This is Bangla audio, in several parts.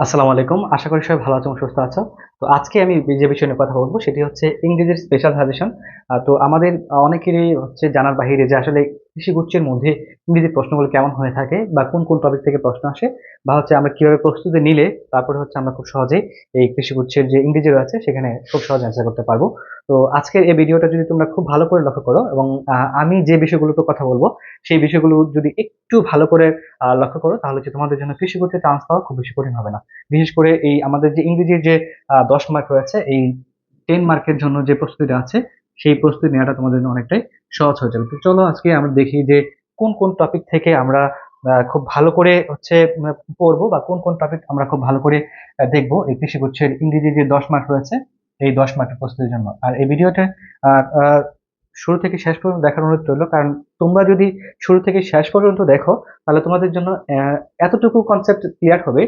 আসসালামু আলাইকুম। আশা করি সবাই ভালো আছো সুস্থ আছো। তো আজকে আমি যে বিষয় নিয়ে কথা বলব সেটি হচ্ছে ইংরেজির স্পেশাল সাজেশন তো আমাদের অনেকেরই হচ্ছে জানার বাহিরে যে আসলে কৃষিগুচ্ছের মধ্যে ইংরেজি প্রশ্নগুলো কেমন হয়ে থাকে বা কোন কোন টপিক থেকে প্রশ্ন আসে বা হচ্ছে আমরা কীভাবে প্রস্তুতি নিলে তারপরে হচ্ছে আমরা খুব সহজেই এই কৃষিগুচ্ছের যে ইংরেজি রয়েছে সেখানে খুব সহজে অ্যান্সার করতে পারব। তো আজকের এই ভিডিওটা যদি তোমরা খুব ভালো করে লক্ষ্য করো এবং আমি যে বিষয়গুলোতে কথা বলব, সেই বিষয়গুলো যদি একটু ভালো করে লক্ষ্য করো, তাহলে হচ্ছে তোমাদের জন্য কৃষিগুচ্ছে চান্স পাওয়া খুব বেশি কঠিন হবে না। বিশেষ করে এই আমাদের যে ইংরেজির যে দশ মার্ক রয়েছে, এই টেন মার্কের জন্য যে প্রস্তুতিটা আছে সেই প্রস্তুতি নেওয়াটা তোমাদের জন্য অনেকটাই সহজ হয়ে যাবে। তো চলো আজকে আমরা দেখি যে কোন কোন টপিক থেকে আমরা খুব ভালো করে হচ্ছে পড়ব বা কোন কোন টপিক আমরা খুব ভালো করে দেখব। এই কৃষি গুচ্ছের ইংরেজি যে দশ মার্ক রয়েছে, এই দশ মার্কের প্রস্তুতির জন্য। আর এই ভিডিওটা শুরু থেকে শেষ পর্যন্ত দেখার অনুরোধ রইল। কারণ তোমরা যদি শুরু থেকে শেষ পর্যন্ত দেখো, তাহলে তোমাদের জন্য এতটুকু কনসেপ্ট ক্লিয়ার হবে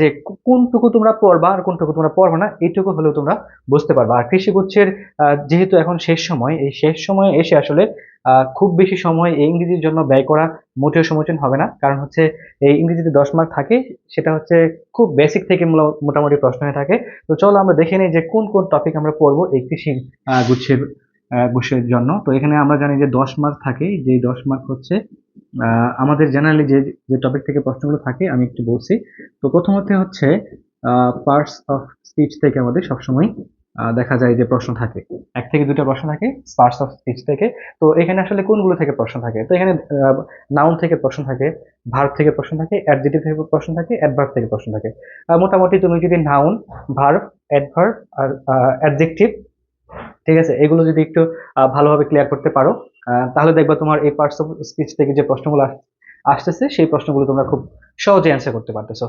যে কোনটুকু তোমরা পড়বা আর কোনটুকু তোমরা পড়বে না, এইটুকু হলেও তোমরা বুঝতে পারবা। আর কৃষিগুচ্ছের যেহেতু এখন শেষ সময়, এই শেষ সময়ে এসে আসলে খুব বেশি সময় এই ইংরেজির জন্য ব্যয় করা মোটেও সমীচীন হবে না। কারণ হচ্ছে এই ইংরেজিতে দশ মার্ক থাকে, সেটা হচ্ছে খুব বেসিক থেকে মোটামুটি প্রশ্ন হয়ে থাকে। তো চলো আমরা দেখে নিই যে কোন কোন টপিক আমরা পড়ব এই কৃষি গুচ্ছের গুচ্ছের জন্য। তো এখানে আমরা জানি যে দশ মার্ক থাকে। যে দশ মার্ক হচ্ছে আমাদের জেনারেলি যে যে টপিক থেকে প্রশ্নগুলো থাকে, আমি একটু বলছি। তো প্রথমত হচ্ছে পার্টস অফ স্পিচ থেকে আমাদের সবসময় দেখা যায় যে প্রশ্ন থাকে। এক থেকে দুটো প্রশ্ন থাকে পার্টস অফ স্পিচ থেকে। তো এখানে আসলে কোনগুলো থেকে প্রশ্ন থাকে? তো এখানে নাউন থেকে প্রশ্ন থাকে ভার্ব থেকে প্রশ্ন থাকে অ্যাডজেক্টিভ থেকে প্রশ্ন থাকে অ্যাডভার্ব থেকে প্রশ্ন থাকে। মোটামুটি তুমি যদি নাউন ভার্ব অ্যাডভার্ব আর অ্যাডজেক্টিভ ঠিক আছে? এগুলো যদি একটু ভালোভাবে ক্লিয়ার করতে পারো তাহলে দেখবা তোমার এই পার্টস অফ স্পিচ থেকে যে প্রশ্নগুলো আসতেছে, সেই প্রশ্নগুলো তোমরা খুব সহজে অ্যান্সার করতে পারতেছো।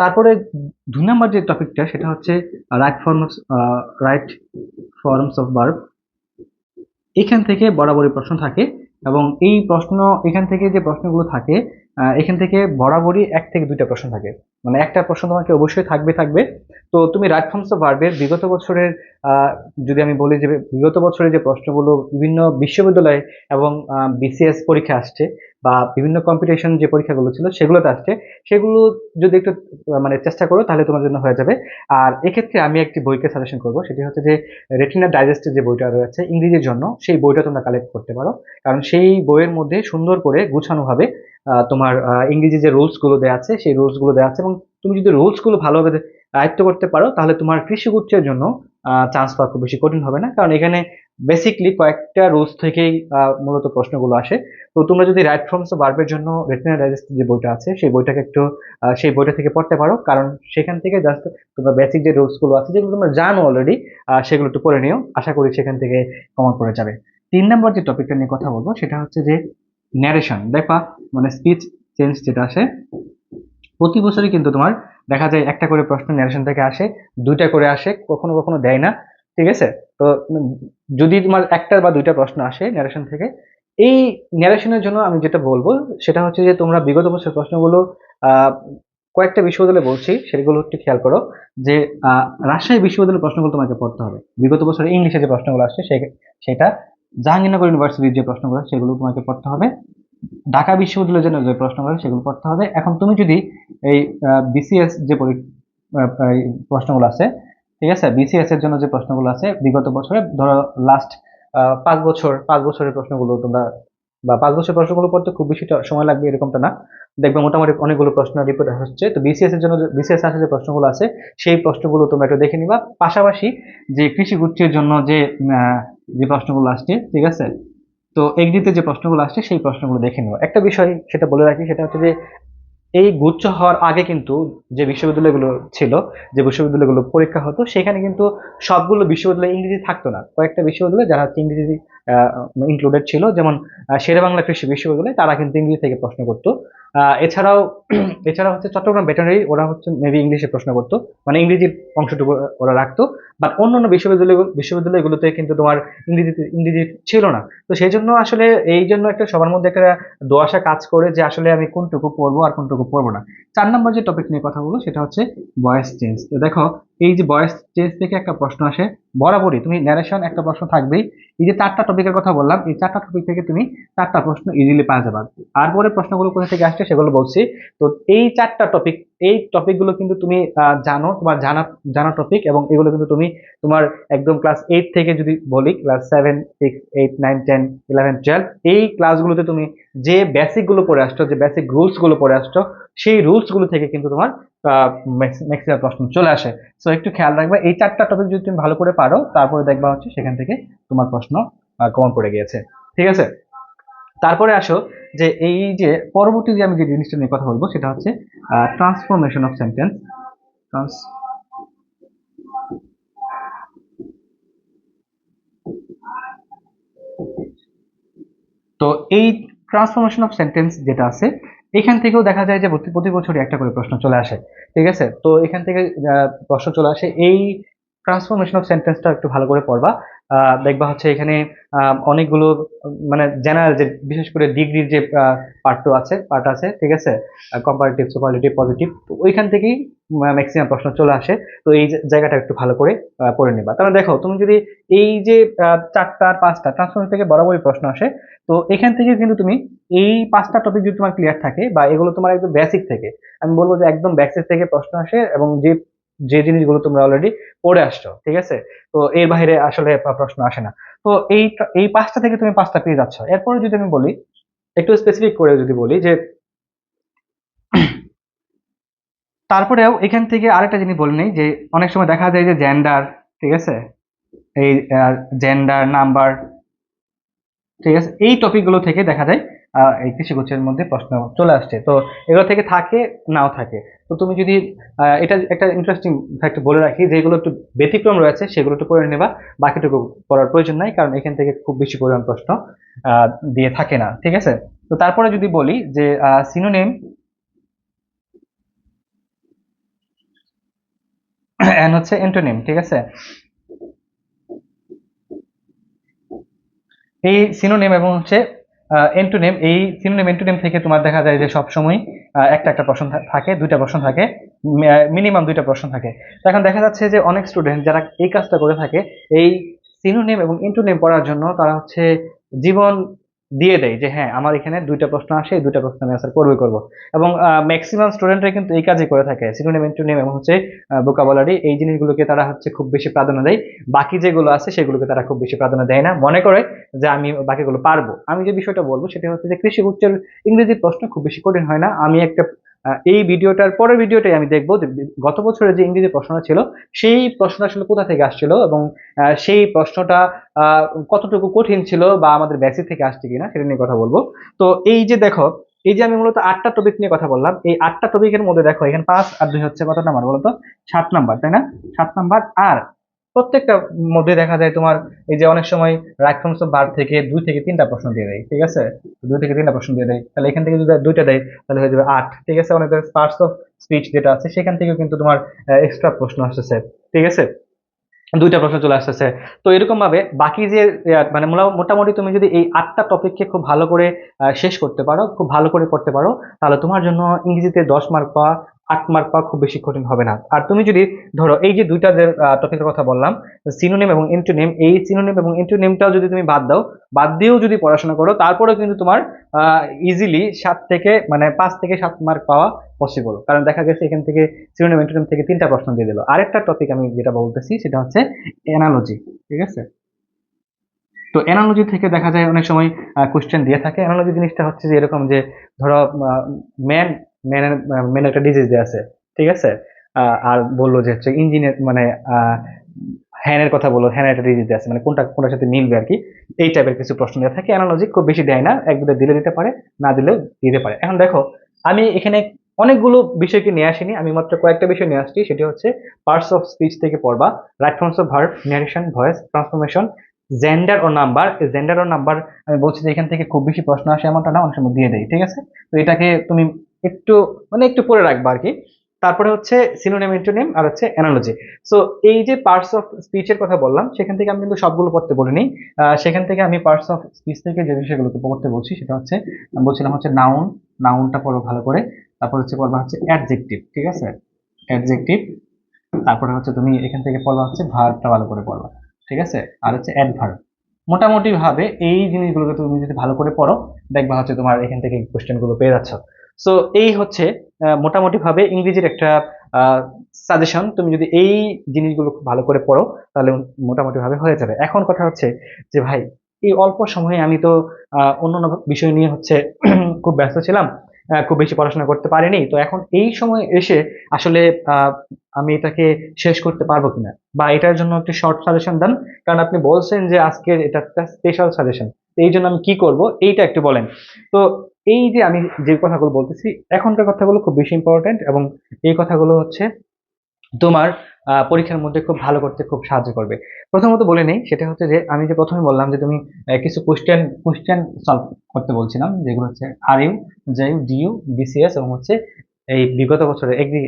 তারপরে দুই নাম্বার যে টপিকটা সেটা হচ্ছে right forms right forms of verb এখান থেকে বরাবরই প্রশ্ন থাকে এবং এই প্রশ্ন, এখান থেকে যে প্রশ্নগুলো থাকে এখান থেকে বরাবরই এক থেকে দুইটা প্রশ্ন থাকে। মানে একটা প্রশ্ন তোমাকে অবশ্যই থাকবে থাকবে। তো তুমি রাইট ফর্মস অফ ভার্বের বিগত বছরের যদি আমি বলি যে বিগত বছরের যে প্রশ্নগুলো বিভিন্ন বিশ্ববিদ্যালয়ে এবং বিসিএস পরীক্ষা আসছে বা বিভিন্ন কম্পিটিশন যে পরীক্ষাগুলো ছিল সেগুলোতে আসছে, সেগুলো যদি একটু মানে চেষ্টা করো তাহলে তোমার জন্য হয়ে যাবে। আর এক্ষেত্রে আমি একটি বইকে সাজেশন করব, সেটি হচ্ছে যে রেটিনা ডাইজেস্টের যে বইটা রয়েছে ইংরেজির জন্য, সেই বইটা তোমরা কালেক্ট করতে পারো। কারণ সেই বইয়ের মধ্যে সুন্দর করে গুছানোভাবে তোমার ইংরেজি যে রুলসগুলো দেওয়া আছে, সেই রুলসগুলো দেওয়া আছে এবং তুমি যদি রুলসগুলো ভালোভাবে আয়ত্ত করতে পারো, তাহলে তোমার কৃষি কৃষিগুচ্ছের জন্য চান্স পাওয়া খুব বেশি কঠিন হবে না। কারণ এখানে বেসিকলি কয়েকটা রুলস থেকেই মূলত প্রশ্নগুলো আসে। তো তোমরা যদি রাইট ফর্মস বার্বের জন্য রেটিনা ডাইজেস্ট যে বইটা আছে, সেই বইটাকে একটু সেই বইটা থেকে পড়তে পারো। কারণ সেখান থেকে জাস্ট তোমরা বেসিক যে রুলসগুলো আছে, যেগুলো তোমরা জানো অলরেডি সেগুলো একটু পড়ে নিও। আশা করি সেখান থেকে কমন পড়ে যাবে। তিন নম্বর যে টপিকটা নিয়ে কথা বলব, সেটা হচ্ছে যে ন্যারেশন দেখবা মানে স্পিচ চেঞ্জ যেটা আসে, প্রতি বছরই কিন্তু তোমার দেখা যায় একটা করে প্রশ্ন ন্যারেশন থেকে আসে, দুইটা করে আসে, কখনো কখনো দেয় না, ঠিক আছে? তো যদি তোমার একটা বা দুইটা প্রশ্ন আসে ন্যারেশন থেকে, এই ন্যারেশনের জন্য আমি যেটা বলব, সেটা হচ্ছে যে তোমরা বিগত বছর প্রশ্নগুলো কয়েকটা বিশ্ববিদ্যালয়ে বলছি, সেগুলো একটু খেয়াল করো যে রাজশাহী বিশ্ববিদ্যালয়ের প্রশ্নগুলো তোমাকে পড়তে হবে। বিগত বছর ইংলিশে যে প্রশ্নগুলো আসছে সেটা জাহাঙ্গীরনগর ইউনিভার্সিটির যে প্রশ্নগুলো, সেগুলো তোমাকে পড়তে হবে। ঢাকা বিশ্ববিদ্যালয়ের জন্য যে প্রশ্নগুলো সেগুলো পড়তে হবে। এখন তুমি যদি এই বিসিএস যে প্রশ্নগুলো আছে, ঠিক আছে? বিসিএস এর জন্য যে প্রশ্নগুলো আছে, বিগত বছরে ধরো লাস্ট পাঁচ বছর, পাঁচ বছরের প্রশ্নগুলো তোমরা, বা পাঁচ বছর প্রশ্নগুলো পড়তে খুব বেশি সময় লাগবে এরকমটা না। দেখবে মোটামুটি অনেকগুলো প্রশ্ন রিপোর্ট হচ্ছে। তো বিসিএস এর জন্য বিসিএস আসে যে প্রশ্নগুলো আছে, সেই প্রশ্নগুলো তোমরা একটু দেখে নিবা। পাশাপাশি যে কৃষি গুচ্ছের জন্য যে যে প্রশ্নগুলো আসছে, ঠিক আছে? তো এগ্রিতে যে প্রশ্নগুলো আসছে, সেই প্রশ্নগুলো দেখে নেব। একটা বিষয় সেটা বলে রাখি, সেটা হচ্ছে যে এই গুচ্ছ হওয়ার আগে কিন্তু যে বিশ্ববিদ্যালয়গুলো ছিল, যে বিশ্ববিদ্যালয়গুলো পরীক্ষা হতো, সেখানে কিন্তু সবগুলো বিশ্ববিদ্যালয় ইংরেজি থাকতো না। কয়েকটা বিশ্ববিদ্যালয়, যারা হচ্ছে ইংরেজি ইনক্লুডেড ছিল। যেমন আহ, শেরেবাংলা কৃষি বিশ্ববিদ্যালয় তারা কিন্তু ইংরেজি থেকে প্রশ্ন করতো। এছাড়াও এছাড়া হচ্ছে চট্টগ্রাম ভেটেনারি ওরা হচ্ছে মেবি ইংলিশে প্রশ্ন করতো। মানে ইংরেজির অংশটুকু ওরা রাখতো। বাট অন্যান্য বিশ্ববিদ্যালয় বিশ্ববিদ্যালয়গুলোতে কিন্তু তোমার ইংরেজিতে ইংরেজি ছিল না। তো সেই জন্য আসলে এই জন্য একটা সবার মধ্যে একটা দোয়াশা কাজ করে যে আসলে আমি কোনটুকু পড়ব আর কোনটুকু পড়ব না। চার নম্বর যে টপিক নিয়ে কথা বলব সেটা হচ্ছে ভয়েস চেঞ্জ তো দেখো এই যে বয়েস চেঞ্জ থেকে একটা প্রশ্ন আসে, বরাবরই তুমি ন্যারেশন একটা প্রশ্ন থাকবেই। এই যে চারটা টপিকের কথা বললাম, এই চারটা টপিক থেকে তুমি চারটা প্রশ্ন ইজিলি পাওয়া যাবে। আর পরে প্রশ্নগুলো কোথা থেকে আসছে সেগুলো বলছি। তো এই চারটা টপিক এই টপিকগুলো কিন্তু তুমি জানো, তোমার জানা জানা টপিক এবং এগুলো কিন্তু তুমি তোমার একদম ক্লাস এইট থেকে যদি বলি class seven six eight nine ten eleven twelve এই ক্লাসগুলোতে তুমি যে বেসিকগুলো পড়ে আসছো, যে বেসিক রুলসগুলো পড়ে আসছো, সেই রুলসগুলো থেকে কিন্তু তোমার ম্যাক্সিমাম প্রশ্ন চলে আসে। সো একটু খেয়াল রাখবে, এই চারটা টপিক যদি তুমি ভালো করে পারো, তারপরে দেখবা হচ্ছে সেখান থেকে তোমার প্রশ্ন কমন পড়ে গিয়েছে। ঠিক আছে? তারপরে আসো যে এই যে পরবর্তী যে আমি যে জিনিসটা নিয়ে কথা বলব, সেটা হচ্ছে ট্রান্সফরমেশন অফ সেন্টেন্স ট্রান্স তো এই ট্রান্সফরমেশন অফ সেন্টেন্স যেটা আছে, এখান থেকেও দেখা যায় যে প্রতি বছরই একটা করে প্রশ্ন চলে আসে। ঠিক আছে? তো এখান থেকে প্রশ্ন চলে আসে, এই ট্রান্সফরমেশন অফ সেন্টেন্সটা একটু ভালো করে পড়বা। দেখবা হচ্ছে এখানে অনেকগুলো মানে জেনারেল যে, বিশেষ করে ডিগ্রির যে পার্ট টু আছে পার্ট আছে, ঠিক আছে? কম্পারেটিভ সুপারলেটিভ পজিটিভ তো ওইখান থেকেই ম্যাক্সিমাম প্রশ্ন চলে আসে। তো এই জায়গাটা একটু ভালো করে পড়ে নিবা। তাহলে দেখো, তুমি যদি এই যে চারটা আর পাঁচটা ট্রান্সফরমেশন থেকে বরাবরই প্রশ্ন আসে, তো এখান থেকে কিন্তু তুমি এই পাঁচটা টপিক যদি তোমার ক্লিয়ার থাকে বা এগুলো তোমার একদম বেসিক থেকে, আমি বলব যে একদম বেসিক থেকে প্রশ্ন আসে এবং যে যে জিনিসগুলো তোমরা অলরেডি পড়ে আসছো, ঠিক আছে? তো এর বাইরে আসলে প্রশ্ন আসে না। তো এই এই পাঁচটা থেকে তুমি পাঁচটা পেয়ে যাচ্ছ। এরপরে যদি আমি বলি, একটু স্পেসিফিক করে যদি বলি যে তারপরেও এখান থেকে আরেকটা জিনিস বলে নেই যে অনেক সময় দেখা যায় যে জেন্ডার ঠিক আছে? এই জেন্ডার নাম্বার ঠিক আছে? এই টপিকগুলো থেকে দেখা যায় এই কৃষিগুচ্ছের মধ্যে প্রশ্ন চলে আসছে। তো এগুলো থেকে থাকে, নাও থাকে। তো তুমি যদি এটা একটা ইন্টারেস্টিং ফ্যাক্ট বলে রাখি, যেগুলো একটু ব্যতিক্রম রয়েছে, সেগুলো একটু করে নেবা। বাকিটুকু পড়ার প্রয়োজন নাই, কারণ এখান থেকে খুব বেশি পরিমাণ প্রশ্ন দিয়ে থাকে না, ঠিক আছে? তো তারপরে যদি বলি যে সিনোনেম এন্ড হচ্ছে এন্টোনিম ঠিক আছে? এই সিনোনিম এবং হচ্ছে এন্টোনিম এই সিনোনিম নেম থেকে তোমার দেখা যায় যে সবসময় একটা একটা প্রশ্ন থাকে, দুইটা প্রশ্ন থাকে মিনিমাম দুইটা প্রশ্ন থাকে। এখন দেখা যাচ্ছে যে অনেক স্টুডেন্ট যারা এই কাজটা করে থাকে, এই সিনোনিম এবং এন্টোনিম পড়ার জন্য তারা হচ্ছে জীবন দিয়ে দেয় যে হ্যাঁ আমার এখানে দুইটা প্রশ্ন আসে, এই দুইটা প্রশ্ন আমি আনসার করবই করব। এবং ম্যাক্সিমাম স্টুডেন্টরা কিন্তু এই কাজই করে থাকে সিনোনিম এন্টোনিম এবং হচ্ছে বোকাবলারি এই জিনিসগুলোকে তারা হচ্ছে খুব বেশি প্রাধান্য দেয়। বাকি যেগুলো আছে সেগুলোকে তারা খুব বেশি প্রাধান্য দেয় না। মনে করে যে, আমি বাকিগুলো পারব। আমি যে বিষয়টা বলব সেটা হচ্ছে যে, কৃষি উচ্চের ইংরেজির প্রশ্ন খুব বেশি কঠিন হয় না। আমি একটা এই ভিডিওটার পরের ভিডিওটাই আমি দেখব যে গত বছরে যে ইংরেজি প্রশ্নটা ছিল, সেই প্রশ্নটা আসলে কোথা থেকে আসছিল এবং সেই প্রশ্নটা কতটুকু কঠিন ছিল বা আমাদের বেসিক থেকে আসছে কিনা সেটা নিয়ে কথা বলব। তো এই যে দেখো, এই যে আমি মূলত আটটা টপিক নিয়ে কথা বললাম, এই আটটা টপিকের মধ্যে দেখো, এখানে পাঁচ আর দুই হচ্ছে কত নাম্বার বলতো? সাত নাম্বার তাই না? সাত নাম্বার আর প্রত্যেকটা মধ্যে দেখা যায় তোমার এই যে অনেক সময় রাইট ফর্মস অফ ভার্ব থেকে দুই থেকে তিনটা প্রশ্ন দিয়ে দেয়, ঠিক আছে? দুই থেকে তিনটা প্রশ্ন দিয়ে দেয়। তাহলে এখান থেকে যদি দুইটা দেয়, তাহলে হয়ে যাবে আট, ঠিক আছে? অনেক পার্টস অফ স্পিচ যেটা আছে, সেখান থেকেও কিন্তু তোমার এক্সট্রা প্রশ্ন আসতেছে, ঠিক আছে? দুইটা প্রশ্ন চলে আসতেছে। তো এরকম ভাবে বাকি যে মানে মোটামুটি তুমি যদি এই আটটা টপিককে খুব ভালো করে শেষ করতে পারো, খুব ভালো করে করতে পারো, তাহলে তোমার জন্য ইংরেজিতে দশ মার্ক পাওয়া আট মার্ক পাওয়া খুব বেশি কঠিন হবে না। আর তুমি যদি ধরো, এই যে দুইটা যে টপিকের কথা বললাম সিনোনিম এবং ইন্টোনিম এই সিনোনিম এবং ইন্টোনিমটাও যদি তুমি বাদ দাও, বাদ দিয়েও যদি পড়াশোনা করো, তারপরেও কিন্তু তোমার ইজিলি সাত থেকে মানে পাঁচ থেকে সাত মার্ক পাওয়া পসিবল কারণ দেখা গেছে এখান থেকে সিনোনিম ইন্টোনিম থেকে তিনটা প্রশ্ন দিয়ে দিল। আরেকটা টপিক আমি যেটা বলতেছি, সেটা হচ্ছে অ্যানালজি ঠিক আছে? তো অ্যানালজি থেকে দেখা যায় অনেক সময় কোশ্চেন দিয়ে থাকে। অ্যানালজি জিনিসটা হচ্ছে যে এরকম যে, ধরো ম্যান ম্যানের ম্যানের একটা ডিজিজ দিয়ে আছে, ঠিক আছে? আর বলল যে হচ্ছে ইঞ্জিনিয়ার মানে হ্যানের কথা বলল হ্যানের একটা ডিজিজ দিয়ে আছে মানে কোনটা, কোনটার সাথে মিলবে আর কি? এই টাইপের কিছু প্রশ্ন দিয়ে থাকে অ্যানালজি খুব বেশি দেয় না, এক দুটো দিলে দিতে পারে, না দিলেও দিতে পারে। এখন দেখো, আমি এখানে অনেকগুলো বিষয়কে নিয়ে আসিনি, আমি মাত্র কয়েকটা বিষয় নিয়ে আসছি, সেটি হচ্ছে পার্টস অফ স্পিচ থেকে পড়বা right forms of verb narration voice transformation gender O number gender ও নাম্বার আমি বলছি যে এখান থেকে খুব বেশি প্রশ্ন আসে এমনটা না, অনেক সময় দিয়ে দেয় ঠিক আছে? তো এটাকে তুমি একটু মানে একটু পড়ে রাখবা আর কি তারপরে হচ্ছে সিনোনিম ইন্টোনিম আর হচ্ছে অ্যানালজি সো এই যে পার্টস অফ স্পিচের কথা বললাম, সেখান থেকে আমি কিন্তু সবগুলো পড়তে বলিনি। সেখান থেকে আমি পার্টস অফ স্পিচ থেকে যে বিষয়গুলোকে পড়তে বলছি, সেটা হচ্ছে, আমি বলছিলাম হচ্ছে নাউন নাউনটা পড়ো ভালো করে। তারপর হচ্ছে পড়বা হচ্ছে অ্যাডজেক্টিভ ঠিক আছে? অ্যাডজেক্টিভ তারপরে হচ্ছে তুমি এখান থেকে পড়বা হচ্ছে ভার্বটা ভালো করে পড়বা, ঠিক আছে? আর হচ্ছে অ্যাডভার্ব মোটামুটি ভাবে এই জিনিসগুলোকে তুমি যদি ভালো করে পড়ো, দেখবা হচ্ছে তোমার এখান থেকে কোশ্চেনগুলো পেয়ে যাচ্ছ। সো এই হচ্ছে মোটামুটিভাবে ইংরেজির একটা সাজেশন তুমি যদি এই জিনিসগুলো খুব ভালো করে পড়ো, তাহলে মোটামুটি ভাবে হয়ে যাবে। এখন কথা হচ্ছে যে, ভাই, এই অল্প সময়ে আমি তো অন্য বিষয় নিয়ে হচ্ছে খুব ব্যস্ত ছিলাম খুব বেশি পড়াশোনা করতে পারিনি। তো এখন এই সময় এসে আসলে আমি এটাকে শেষ করতে পারব কিনা? বা এটার জন্য একটি শর্ট সাজেশন দেন। কারণ আপনি বলছেন যে, আজকের এটা একটা স্পেশাল সাজেশন এই জন্য আমি কি করব? এইটা একটু বলেন। তো এই যে আমি যে কথাগুলো বলতেছি, এখনকার কথাগুলো খুব বেশি ইম্পর্টেন্ট এবং এই কথাগুলো হচ্ছে তোমার পরীক্ষার মধ্যে খুব ভালো করতে খুব সাহায্য করবে। প্রথমত বলে নেই, সেটা হচ্ছে যে আমি যে প্রথমে বললাম যে তুমি কিছু কোয়েশ্চেন কোয়েশ্চেন সলভ করতে বলছিলাম, যেগুলো হচ্ছে R U J U DU BCS এবং হচ্ছে এই বিগত বছরে এগ্রি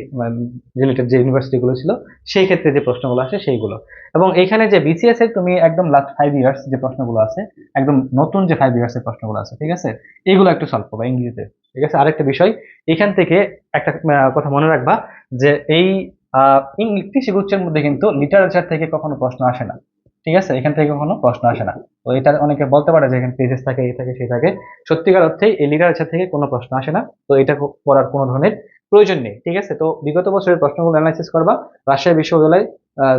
রিলেটেড যে ইউনিভার্সিটিগুলো ছিল, সেই ক্ষেত্রে যে প্রশ্নগুলো আসে সেইগুলো। এবং এখানে যে বিসিএস এর তুমি একদম লাস্ট ফাইভ ইয়ার্স যে প্রশ্নগুলো আছে, একদম নতুন যে ফাইভ ইয়ার্স এর প্রশ্নগুলো আছে, ঠিক আছে? এগুলো একটু সলভ করবা ইংরেজিতে, ঠিক আছে? আরেকটা বিষয়, এখান থেকে একটা কথা মনে রাখবা যে এই কৃষি গুচ্ছের মধ্যে কিন্তু লিটারেচার থেকে কখনো প্রশ্ন আসে না। ঠিক আছে? এখান থেকে কোনো প্রশ্ন আসে না। তো এটা অনেকে বলতে পারে যে এখানে পেজেস থাকে, এই থাকে, সেই থাকে। সত্যিকার অর্থে এই লিটারেচার থেকে কোনো প্রশ্ন আসে না। তো এটা পড়ার কোনো ধরনের প্রয়োজন নেই, ঠিক আছে? তো বিগত বছরের প্রশ্নগুলো অ্যানালাইসিস করবা। রাজশাহী বিশ্ববিদ্যালয়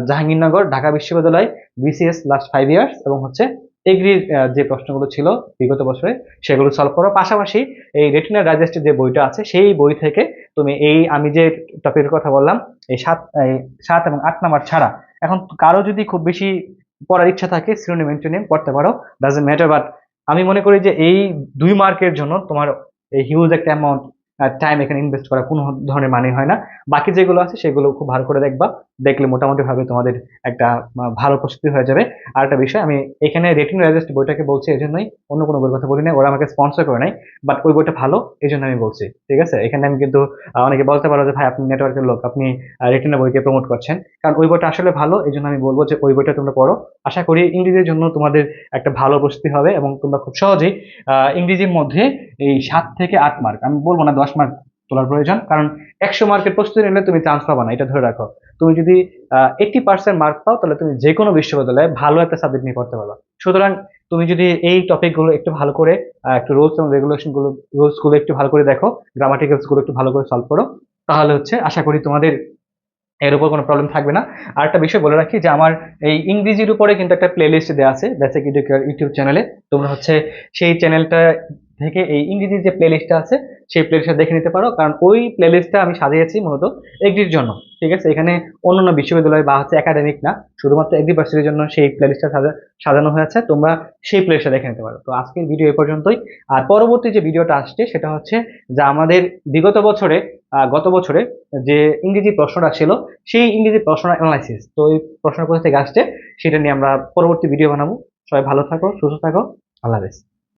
জাহাঙ্গীরনগর, ঢাকা বিশ্ববিদ্যালয় বিসিএস লাস্ট ফাইভ ইয়ার্স এবং হচ্ছে এগ্রি যে প্রশ্নগুলো ছিল বিগত বছরে, সেগুলো সলভ করো পাশাপাশি এই রেটিনা ডাইজেস্টের যে বইটা আছে, সেই বই থেকে তুমি এই আমি যে টপিকের কথা বললাম, এই সাত সাত এবং আট নাম্বার ছাড়া, এখন কারও যদি খুব বেশি পড়ার ইচ্ছা থাকে সিনোনিম অ্যান্টোনিম পড়তে পারো ডাজেন্ট ম্যাটার বাট আমি মনে করি যে এই দুই মার্কের জন্য তোমার এই হিউজ একটা অ্যামাউন্ট টাইম এখানে ইনভেস্ট করা কোনো ধরনের মানে হয় না। বাকি যেগুলো আছে সেগুলো খুব ভালো করে দেখবা। দেখলে মোটামুটি ভাবে তোমাদের একটা ভালো প্রস্তুতি হয়ে যাবে। আর একটা বিষয়, আমি এখানে রেটিং ডাইজেস্ট বইটাকে বলছি এই জন্যই অন্য কোনো বইয়ের কথা বলি না ওরা আমাকে স্পন্সর করে নাই বাট ওই বইটা ভালো এই জন্য আমি বলছি। ঠিক আছে? এখানে আমি কিন্তু অনেকে বলতে পারো যে, ভাই, আপনি নেটওয়ার্কের লোক, আপনি রেটিনা বইকে প্রমোট করছেন। কারণ ওই বইটা আসলে ভালো এই জন্য আমি বলব যে, ওই বইটা তোমরা পড়ো। আশা করি ইংরেজির জন্য তোমাদের একটা ভালো প্রস্তুতি হবে এবং তোমরা খুব সহজেই ইংরেজির মধ্যে এই সাত থেকে আট মার্ক আমি বলব না দশ মার্ক তোলার প্রয়োজন। কারণ একশো মার্কের প্রস্তুতি নিলে তুমি চান্স পাবা না, এটা ধরে রাখো। তুমি যদি এইটটি পার্সেন্ট মার্ক পাও, তাহলে তুমি যে কোনো বিশ্ববিদ্যালয়ে ভালো একটা সাবজেক্ট নিয়ে পড়তে পারবা। সুতরাং তুমি যদি এই টপিকগুলো একটু ভালো করে একটু রুলস এবং রেগুলেশনগুলো রুলসগুলো একটু ভালো করে দেখো গ্রামাটিক্যালসগুলো একটু ভালো করে সলভ করো, তাহলে হচ্ছে আশা করি তোমাদের এর উপর কোনো প্রবলেম থাকবে না। আর একটা বিষয় বলে রাখি যে, আমার এই ইংরেজির উপরে কিন্তু একটা প্লেলিস্ট দেওয়া আছে বেসিক ইউটিউব চ্যানেলে তোমরা হচ্ছে সেই চ্যানেলটা থেকে এই ইংরেজির যে প্লেলিস্টটা আছে, সেই প্লেলিস্টটা দেখে নিতে পারো। কারণ ওই প্লেলিস্টটা আমি সাজিয়েছি মূলত এগ্রির জন্য, ঠিক আছে? এখানে অন্যান্য বিশ্ববিদ্যালয় বা হচ্ছে একাডেমিক না, শুধুমাত্র এগ্রিভার্সিটির জন্য সেই প্লেলিস্টটা সাজা সাজানো হয়েছে। তোমরা সেই প্লেলিস্টটা দেখে নিতে পারো। তো আজকের ভিডিও এ পর্যন্তই। আর পরবর্তী যে ভিডিওটা আসছে, সেটা হচ্ছে যে আমাদের বিগত বছরে গত বছরে যে ইংরেজি প্রশ্নটা ছিল, সেই ইংরেজি প্রশ্ন অ্যানালাইসিস তো এই প্রশ্ন কোথা থেকে আসছে, সেটা নিয়ে আমরা পরবর্তী ভিডিও বানাবো। সবাই ভালো থাকো, সুস্থ থাকো। আল্লাহ হাফেজ।